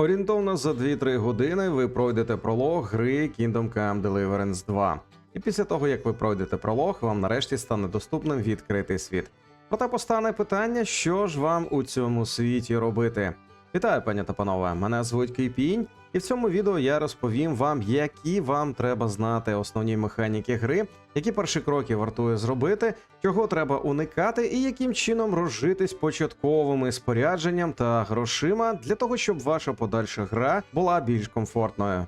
Орієнтовно за 2-3 години ви пройдете пролог гри Kingdom Come Deliverance 2. І після того, як ви пройдете пролог, вам нарешті стане доступним відкритий світ. Проте постане питання, що ж вам у цьому світі робити. Вітаю, пані та панове! Мене звуть Кейпінь, і в цьому відео я розповім вам, які вам треба знати основні механіки гри, які перші кроки вартує зробити, чого треба уникати, і яким чином розжитись початковими спорядженням та грошима для того, щоб ваша подальша гра була більш комфортною.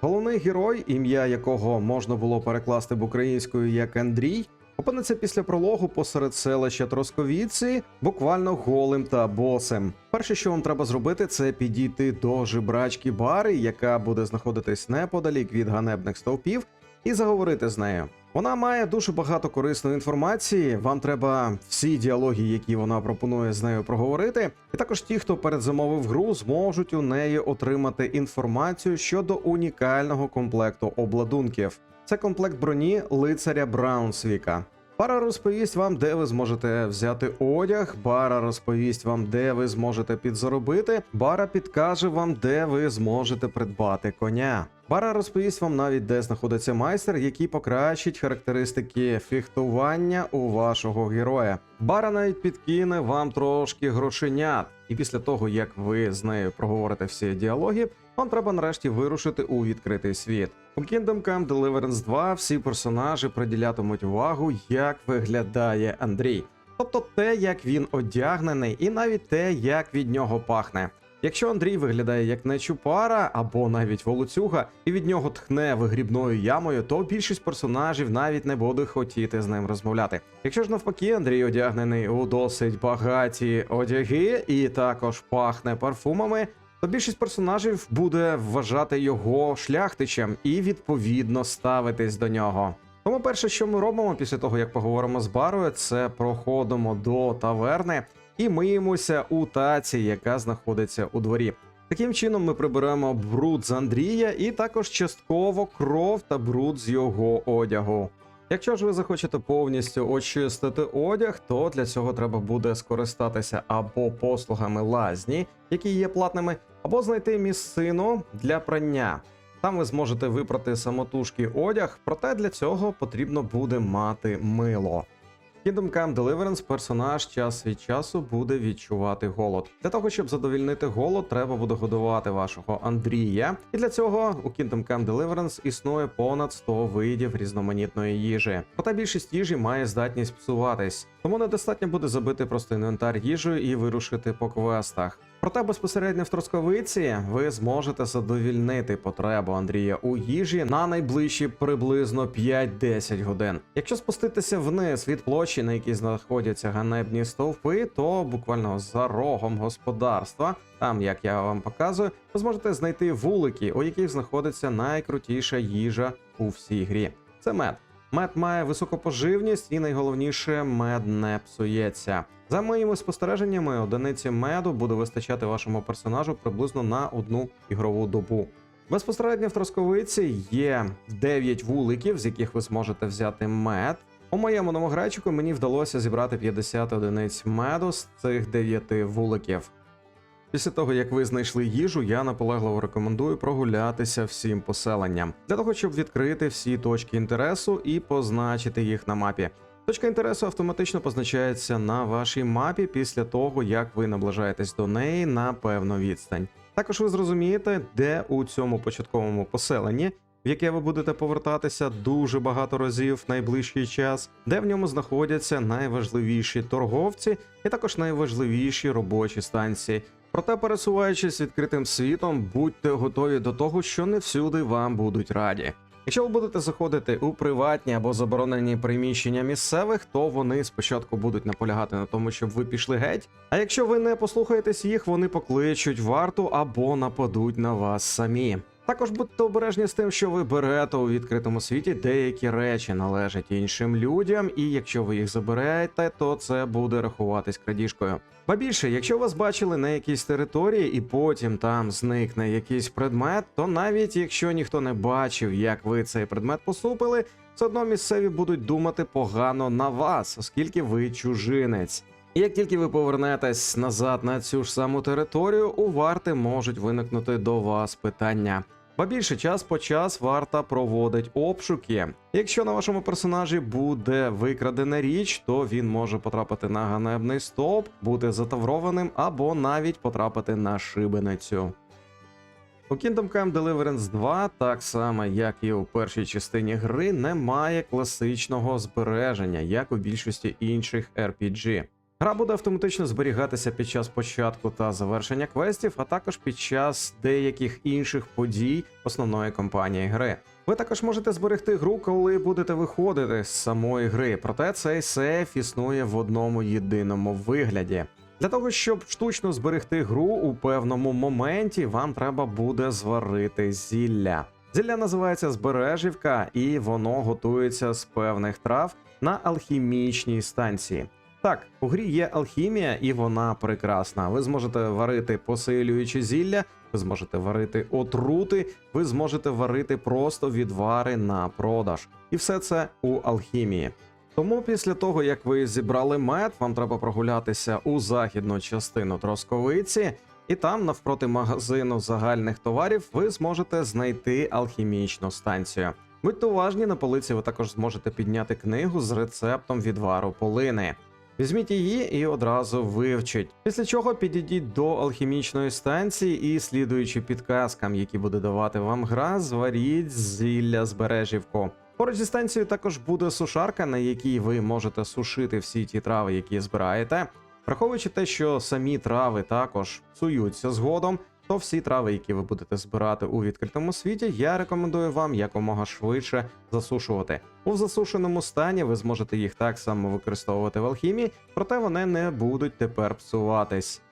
Головний герой, ім'я якого можна було перекласти б українською як Андрій, опиниться після прологу посеред селища Тросковіці, буквально голим та босим. Перше, що вам треба зробити, це підійти до жебрачки бари, яка буде знаходитись неподалік від ганебних стовпів, і заговорити з нею. Вона має дуже багато корисної інформації. Вам треба всі діалоги, які вона пропонує з нею проговорити. І також ті, хто передзамовив гру, зможуть у неї отримати інформацію щодо унікального комплекту обладунків. Це комплект броні лицаря Браунсвіка. Бара розповість вам, де ви зможете взяти одяг. Бара розповість вам, де ви зможете підзаробити. Бара підкаже вам, де ви зможете придбати коня. Бара розповість вам навіть, де знаходиться майстер, який покращить характеристики фехтування у вашого героя. Бара навіть підкине вам трошки грошенят. І після того, як ви з нею проговорите всі діалоги, вам треба нарешті вирушити у відкритий світ. У Kingdom Come Deliverance 2 всі персонажі приділятимуть увагу, як виглядає Андрій, тобто те, як він одягнений, і навіть те, як від нього пахне. Якщо Андрій виглядає як нечупара або навіть волоцюга, і від нього тхне вигрібною ямою, то більшість персонажів навіть не буде хотіти з ним розмовляти. Якщо ж навпаки, Андрій одягнений у досить багаті одяги і також пахне парфумами, то більшість персонажів буде вважати його шляхтичем і відповідно ставитись до нього. Тому перше, що ми робимо після того, як поговоримо з барою, це проходимо до таверни і миємося у таці, яка знаходиться у дворі. Таким чином, ми приберемо бруд з Андрія і також частково кров та бруд з його одягу. Якщо ж ви захочете повністю очистити одяг, то для цього треба буде скористатися або послугами лазні, які є платними, або знайти місцину для прання. Там ви зможете випрати самотужки одяг, проте для цього потрібно буде мати мило. Kingdom Come Deliverance персонаж час від часу буде відчувати голод. Для того, щоб задовільнити голод, треба буде годувати вашого Андрія. І для цього у Kingdom Come Deliverance існує понад 100 видів різноманітної їжі. Проте більшість їжі має здатність псуватись, тому недостатньо буде забити просто інвентар їжею і вирушити по квестах. Проте безпосередньо в Тросковиці ви зможете задовільнити потребу Андрія у їжі на найближчі приблизно 5-10 годин. Якщо спуститися вниз від площі, на якій знаходяться ганебні стовпи, то буквально за рогом господарства, там як я вам показую, ви зможете знайти вулики, у яких знаходиться найкрутіша їжа у всій грі. Це мед. Мед має високу поживність і найголовніше мед не псується. За моїми спостереженнями, одиниці меду буде вистачати вашому персонажу приблизно на одну ігрову добу. Безпосередньо в Тросковиці є 9 вуликів, з яких ви зможете взяти мед. У моєму номограйчику мені вдалося зібрати 50 одиниць меду з цих 9 вуликів. Після того, як ви знайшли їжу, я наполегливо рекомендую прогулятися всім поселенням для того, щоб відкрити всі точки інтересу і позначити їх на мапі. Точка інтересу автоматично позначається на вашій мапі після того, як ви наближаєтесь до неї на певну відстань. Також ви зрозумієте, де у цьому початковому поселенні, в яке ви будете повертатися дуже багато разів в найближчий час, де в ньому знаходяться найважливіші торговці і також найважливіші робочі станції. Проте, пересуваючись відкритим світом, будьте готові до того, що не всюди вам будуть раді. Якщо ви будете заходити у приватні або заборонені приміщення місцевих, то вони спочатку будуть наполягати на тому, щоб ви пішли геть. А якщо ви не послухаєтесь їх, вони покличуть варту або нападуть на вас самі. Також будьте обережні з тим, що ви берете у відкритому світі деякі речі належать іншим людям, і якщо ви їх заберете, то це буде рахуватись крадіжкою. Ба більше, якщо вас бачили на якійсь території і потім там зникне якийсь предмет, то навіть якщо ніхто не бачив, як ви цей предмет посупили, все одно місцеві будуть думати погано на вас, оскільки ви чужинець. Як тільки ви повернетесь назад на цю ж саму територію, у варти можуть виникнути до вас питання. Ба більше час по час варта проводить обшуки. Якщо на вашому персонажі буде викрадена річ, то він може потрапити на ганебний стовп, бути затаврованим або навіть потрапити на шибеницю. У Kingdom Come Deliverance 2, так само як і у першій частині гри, немає класичного збереження, як у більшості інших RPG. Гра буде автоматично зберігатися під час початку та завершення квестів, а також під час деяких інших подій основної кампанії гри. Ви також можете зберегти гру, коли будете виходити з самої гри, проте цей сейф існує в одному єдиному вигляді. Для того, щоб штучно зберегти гру у певному моменті, вам треба буде зварити зілля. Зілля називається збережівка, і воно готується з певних трав на алхімічній станції. Так, у грі є алхімія, і вона прекрасна. Ви зможете варити посилюючи зілля, ви зможете варити отрути, ви зможете варити просто відвари на продаж. І все це у алхімії. Тому після того, як ви зібрали мед, вам треба прогулятися у західну частину Тросковиці, і там, навпроти магазину загальних товарів, ви зможете знайти алхімічну станцію. Будьте уважні, на полиці ви також зможете підняти книгу з рецептом відвару полини. Візьміть її і одразу вивчіть. Після чого підійдіть до алхімічної станції і, слідуючи підказкам, які буде давати вам гра, зваріть зілля збережівку. Поруч зі станцією також буде сушарка, на якій ви можете сушити всі ті трави, які збираєте. Враховуючи те, що самі трави також псуються згодом, то всі трави, які ви будете збирати у відкритому світі, я рекомендую вам якомога швидше засушувати. У засушеному стані ви зможете їх так само використовувати в алхімії, проте вони не будуть тепер псуватись.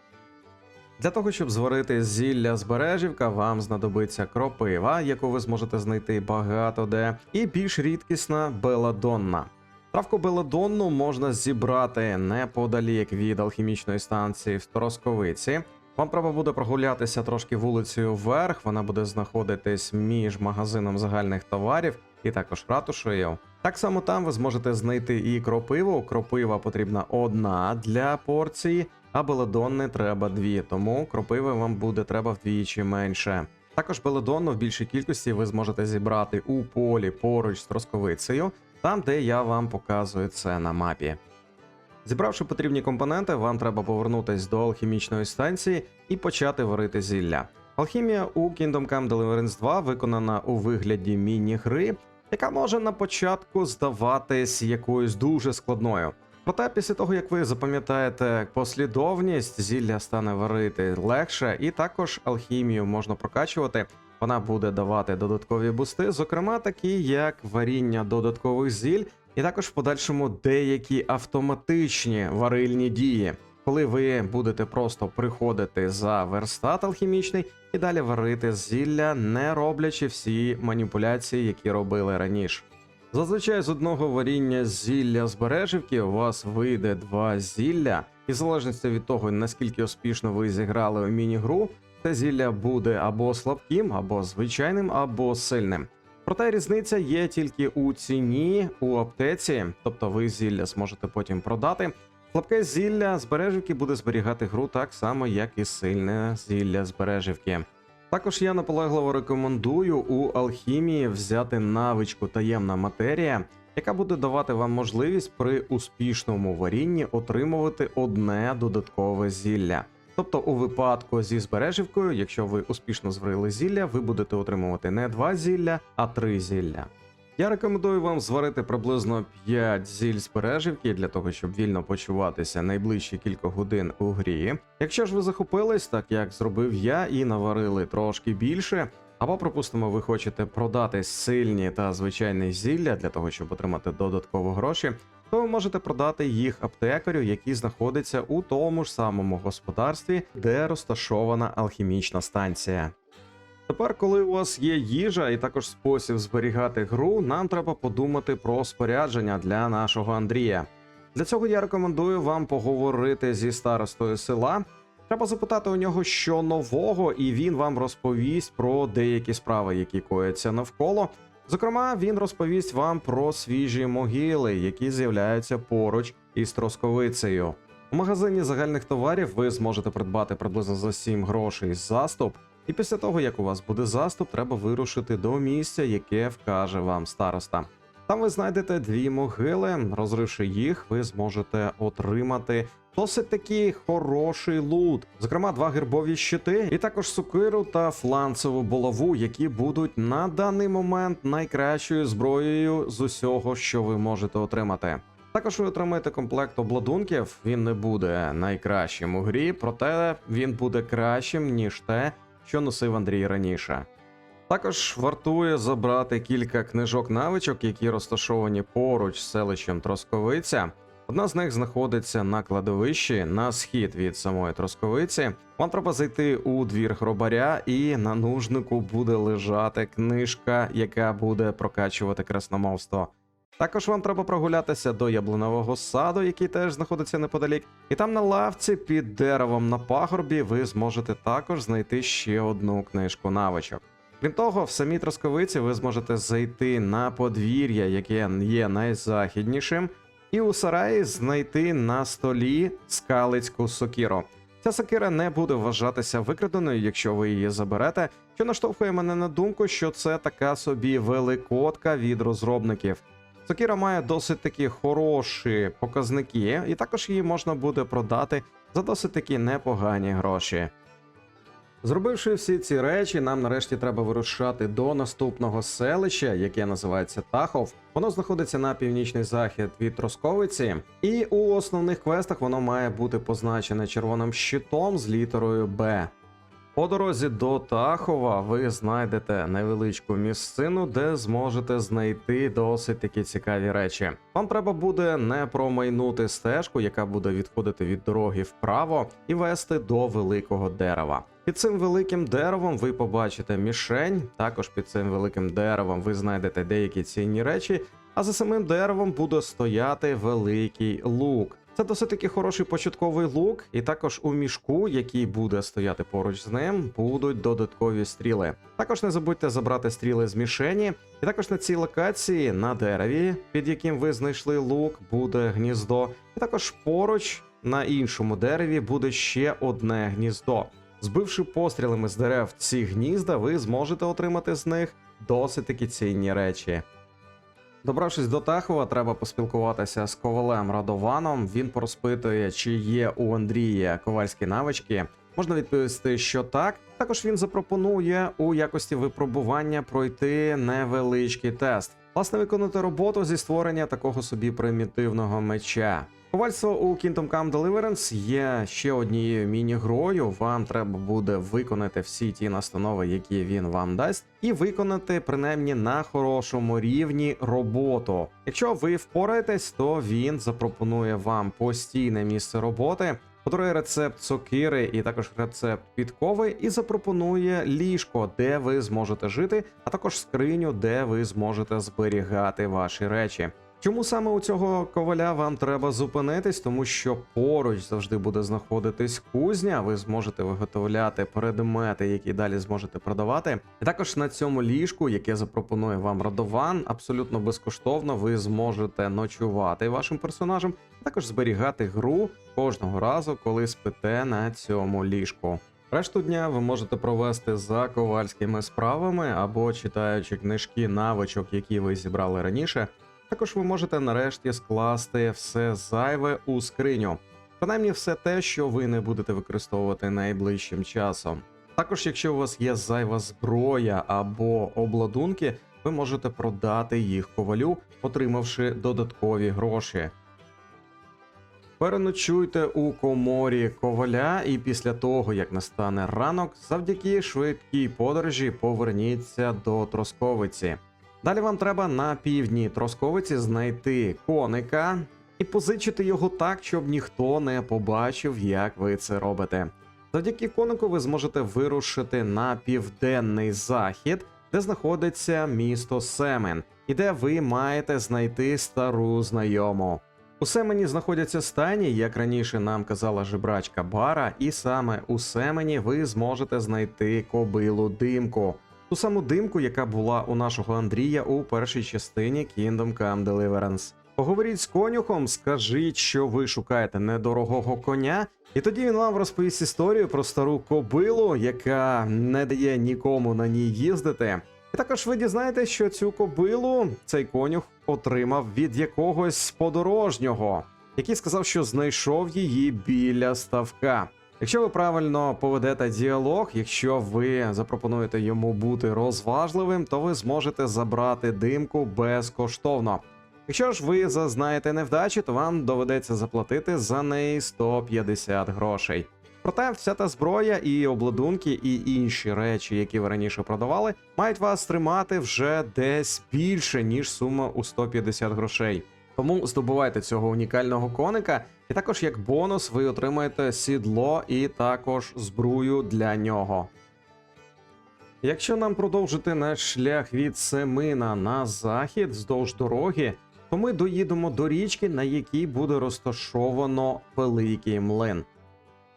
Для того, щоб зварити зілля збережівка, вам знадобиться кропива, яку ви зможете знайти багато де, і більш рідкісна беладонна. Травку беладонну можна зібрати неподалік від алхімічної станції в Сторосковиці. Вам треба буде прогулятися трошки вулицею вверх, вона буде знаходитись між магазином загальних товарів і також ратушею. Так само там ви зможете знайти і кропиву. Кропива потрібна одна для порції, а беледонни треба дві, тому кропиви вам буде треба вдвічі менше. Також беледонну в більшій кількості ви зможете зібрати у полі поруч з тросковицею, там де я вам показую це на мапі. Зібравши потрібні компоненти, вам треба повернутись до алхімічної станції і почати варити зілля. Алхімія у Kingdom Come Deliverance 2 виконана у вигляді міні-гри, яка може на початку здаватись якоюсь дуже складною. Проте, після того як ви запам'ятаєте послідовність, зілля стане варити легше, і також алхімію можна прокачувати. Вона буде давати додаткові бусти, зокрема такі як варіння додаткових зіль, і також в подальшому деякі автоматичні варильні дії, коли ви будете просто приходити за верстат алхімічний і далі варити зілля, не роблячи всі маніпуляції, які робили раніше. Зазвичай з одного варіння зілля збережівки у вас вийде два зілля, і в залежності від того, наскільки успішно ви зіграли у міні-гру, це зілля буде або слабким, або звичайним, або сильним. Проте різниця є тільки у ціні у аптеці, тобто ви зілля зможете потім продати. Слабке зілля збережівки буде зберігати гру так само, як і сильне зілля збережівки. Також я наполегливо рекомендую у алхімії взяти навичку таємна матерія, яка буде давати вам можливість при успішному варінні отримувати одне додаткове зілля. Тобто, у випадку зі збережівкою, якщо ви успішно зварили зілля, ви будете отримувати не два зілля, а три зілля. Я рекомендую вам зварити приблизно 5 зіль збережівки для того, щоб вільно почуватися найближчі кілька годин у грі. Якщо ж ви захопились, так як зробив я, і наварили трошки більше, або, припустимо, ви хочете продати сильні та звичайні зілля для того, щоб отримати додатково гроші, то ви можете продати їх аптекарю, який знаходиться у тому ж самому господарстві, де розташована алхімічна станція. Тепер, коли у вас є їжа і також спосіб зберігати гру, нам треба подумати про спорядження для нашого Андрія. Для цього я рекомендую вам поговорити зі старостою села. Треба запитати у нього, що нового, і він вам розповість про деякі справи, які кояться навколо. Зокрема, він розповість вам про свіжі могили, які з'являються поруч із Тросковицею. У магазині загальних товарів ви зможете придбати приблизно за 7 грошей заступ, і після того, як у вас буде заступ, треба вирушити до місця, яке вкаже вам староста. Там ви знайдете дві могили. Розривши їх, ви зможете отримати досить такий хороший лут. Зокрема, два гербові щити, і також сокиру та фланцеву булаву, які будуть на даний момент найкращою зброєю з усього, що ви можете отримати. Також ви отримаєте комплект обладунків. Він не буде найкращим у грі, проте він буде кращим ніж те, що носив Андрій раніше. Також вартує забрати кілька книжок навичок, які розташовані поруч з селищем Тросковиця. Одна з них знаходиться на кладовищі на схід від самої Тросковиці. Вам треба зайти у двір гробаря, і на нужнику буде лежати книжка, яка буде прокачувати красномовство. Також вам треба прогулятися до яблунового саду, який теж знаходиться неподалік. І там на лавці під деревом на пагорбі ви зможете також знайти ще одну книжку навичок. Крім того, в самій Тросковиці ви зможете зайти на подвір'я, яке є найзахіднішим, і у сараї знайти на столі скалицьку сокіру. Ця сокира не буде вважатися викраденою, якщо ви її заберете, що наштовхує мене на думку, що це така собі великодка від розробників. Сокіра має досить такі хороші показники, і також її можна буде продати за досить такі непогані гроші. Зробивши всі ці речі, нам нарешті треба вирушати до наступного селища, яке називається Тахов. Воно знаходиться на північний захід від Тросковиці, і у основних квестах воно має бути позначене червоним щитом з літерою Б. По дорозі до Тахова ви знайдете невеличку місцину, де зможете знайти досить такі цікаві речі. Вам треба буде не промайнути стежку, яка буде відходити від дороги вправо, і вести до великого дерева. Під цим великим деревом ви побачите мішень. Також під цим великим деревом ви знайдете деякі цінні речі. А за самим деревом буде стояти великий лук. Це досить таки хороший початковий лук, і також у мішку, який буде стояти поруч з ним, будуть додаткові стріли. Також не забудьте забрати стріли з мішені, і також на цій локації на дереві, під яким ви знайшли лук, буде гніздо. І також поруч на іншому дереві буде ще одне гніздо. Збивши пострілами з дерев ці гнізда, ви зможете отримати з них досить таки цінні речі. Добравшись до Тахова, треба поспілкуватися з ковалем Радованом. Він порозпитує, чи є у Андрія ковальські навички. Можна відповісти, що так. Також він запропонує у якості випробування пройти невеличкий тест, власне, виконати роботу зі створення такого собі примітивного меча. Ковальство у Kingdom Come Deliverance є ще однією міні-грою. Вам треба буде виконати всі ті настанови, які він вам дасть, і виконати принаймні на хорошому рівні роботу. Якщо ви впораєтесь, то він запропонує вам постійне місце роботи. Подарує рецепт сокири і також рецепт підкови, і запропонує ліжко, де ви зможете жити, а також скриню, де ви зможете зберігати ваші речі. Чому саме у цього коваля вам треба зупинитись? Тому що поруч завжди буде знаходитись кузня. Ви зможете виготовляти предмети, які далі зможете продавати. І також на цьому ліжку, яке запропонує вам Радован, абсолютно безкоштовно ви зможете ночувати вашим персонажем, а також зберігати гру кожного разу, коли спите на цьому ліжку. Решту дня ви можете провести за ковальськими справами або читаючи книжки навичок, які ви зібрали раніше. Також ви можете нарешті скласти все зайве у скриню, принаймні все те, що ви не будете використовувати найближчим часом. Також, якщо у вас є зайва зброя або обладунки, ви можете продати їх ковалю, отримавши додаткові гроші. Переночуйте у коморі коваля, і після того, як настане ранок, завдяки швидкій подорожі поверніться до Тросковиці. Далі вам треба на півдні Тросковиці знайти коника і позичити його так, щоб ніхто не побачив, як ви це робите. Завдяки конику ви зможете вирушити на південний захід, де знаходиться місто Семен, і де ви маєте знайти стару знайому. У Семені знаходяться стані, як раніше нам казала жебрачка Бара, і саме у Семені ви зможете знайти кобилу димку. Ту саму димку, яка була у нашого Андрія у першій частині Kingdom Come Deliverance. Поговоріть з конюхом, скажіть, що ви шукаєте недорогого коня, і тоді він вам розповість історію про стару кобилу, яка не дає нікому на ній їздити. І також ви дізнаєтесь, що цю кобилу цей конюх отримав від якогось подорожнього, який сказав, що знайшов її біля ставка. Якщо ви правильно поведете діалог, якщо ви запропонуєте йому бути розважливим, то ви зможете забрати димку безкоштовно. Якщо ж ви зазнаєте невдачі, то вам доведеться заплатити за неї 150 грошей. Проте вся та зброя і обладунки, і інші речі, які ви раніше продавали, мають вас тримати вже десь більше, ніж сума у 150 грошей. Тому здобувайте цього унікального коника, і також як бонус ви отримаєте сідло і також збрую для нього. Якщо нам продовжити наш шлях від Семина на захід вздовж дороги, то ми доїдемо до річки, на якій буде розташовано великий млин.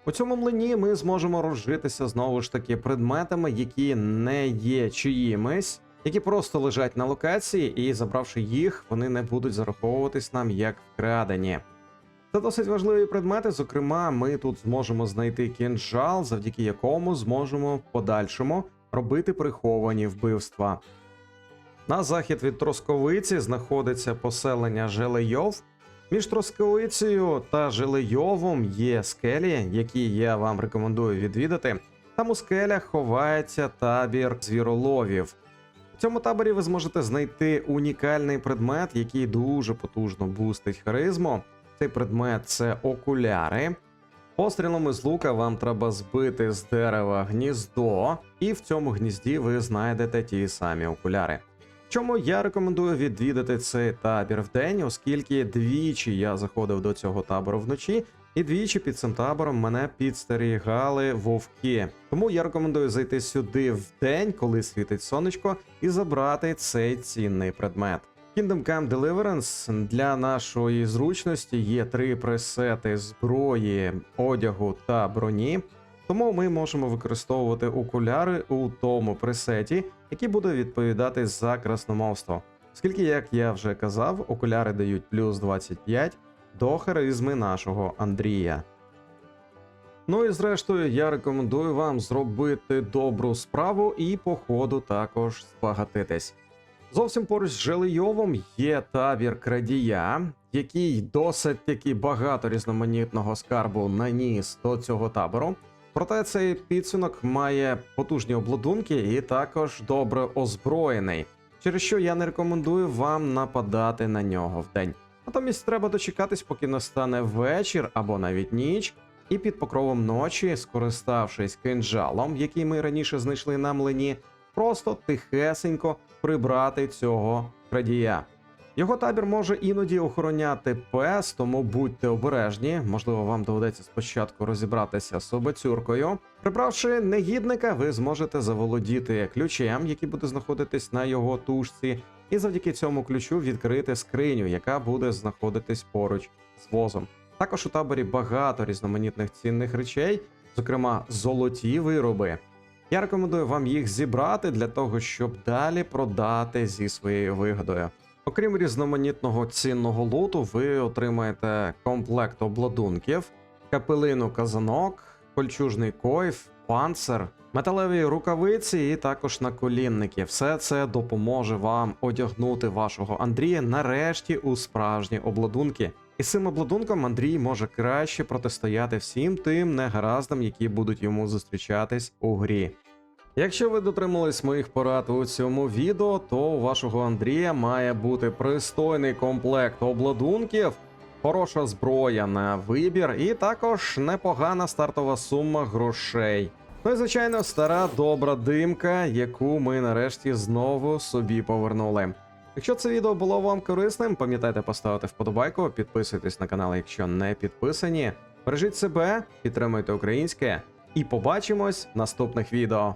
У цьому млині ми зможемо розжитися знову ж таки предметами, які не є чиїмись, які просто лежать на локації, і забравши їх, вони не будуть зараховуватись нам як вкрадені. Це досить важливі предмети. Зокрема, ми тут зможемо знайти кінжал, завдяки якому зможемо в подальшому робити приховані вбивства. На захід від Тросковиці знаходиться поселення Желейов. Між Тросковицею та Желейовом є скелі, які я вам рекомендую відвідати. Там у скелях ховається табір звіроловів. В цьому таборі ви зможете знайти унікальний предмет, який дуже потужно бустить харизму. Цей предмет це окуляри. Пострілом із лука вам треба збити з дерева гніздо, і в цьому гнізді ви знайдете ті самі окуляри. Чому я рекомендую відвідати цей табір вдень, оскільки двічі я заходив до цього табору вночі, і двічі під цим табором мене підстерігали вовки. Тому я рекомендую зайти сюди вдень, коли світить сонечко, і забрати цей цінний предмет. Kingdom Come Deliverance для нашої зручності є три пресети зброї, одягу та броні. Тому ми можемо використовувати окуляри у тому пресеті, який буде відповідати за красномовство. Оскільки, як я вже казав, окуляри дають плюс 25 до харизми нашого Андрія. Ну і зрештою, я рекомендую вам зробити добру справу і по ходу також збагатитись. Зовсім поруч з Желейовом є табір крадія, який досить таки багато різноманітного скарбу наніс до цього табору. Проте цей підсунок має потужні обладунки і також добре озброєний, через що я не рекомендую вам нападати на нього вдень. Натомість треба дочекатись, поки настане вечір або навіть ніч, і під покровом ночі, скориставшись кинджалом, який ми раніше знайшли на млині, просто тихесенько прибрати цього крадія. Його табір може іноді охороняти пес, тому будьте обережні. Можливо, вам доведеться спочатку розібратися з обецюркою. Прибравши негідника, ви зможете заволодіти ключем, який буде знаходитись на його тушці, і завдяки цьому ключу відкрити скриню, яка буде знаходитись поруч з возом. Також у таборі багато різноманітних цінних речей, зокрема золоті вироби. Я рекомендую вам їх зібрати для того, щоб далі продати зі своєю вигодою. Окрім різноманітного цінного луту, ви отримаєте комплект обладунків, капелину казанок, кольчужний койф, панцир, металеві рукавиці і також наколінники. Все це допоможе вам одягнути вашого Андрія нарешті у справжні обладунки. І цим обладунком Андрій може краще протистояти всім тим негараздам, які будуть йому зустрічатись у грі. Якщо ви дотримались моїх порад у цьому відео, то у вашого Андрія має бути пристойний комплект обладунків, хороша зброя на вибір, і також непогана стартова сума грошей. Ну і звичайно, стара добра димка, яку ми нарешті знову собі повернули. Якщо це відео було вам корисним, пам'ятайте поставити вподобайку, підписуйтесь на канал, якщо не підписані. Бережіть себе, підтримуйте українське, і побачимось в наступних відео.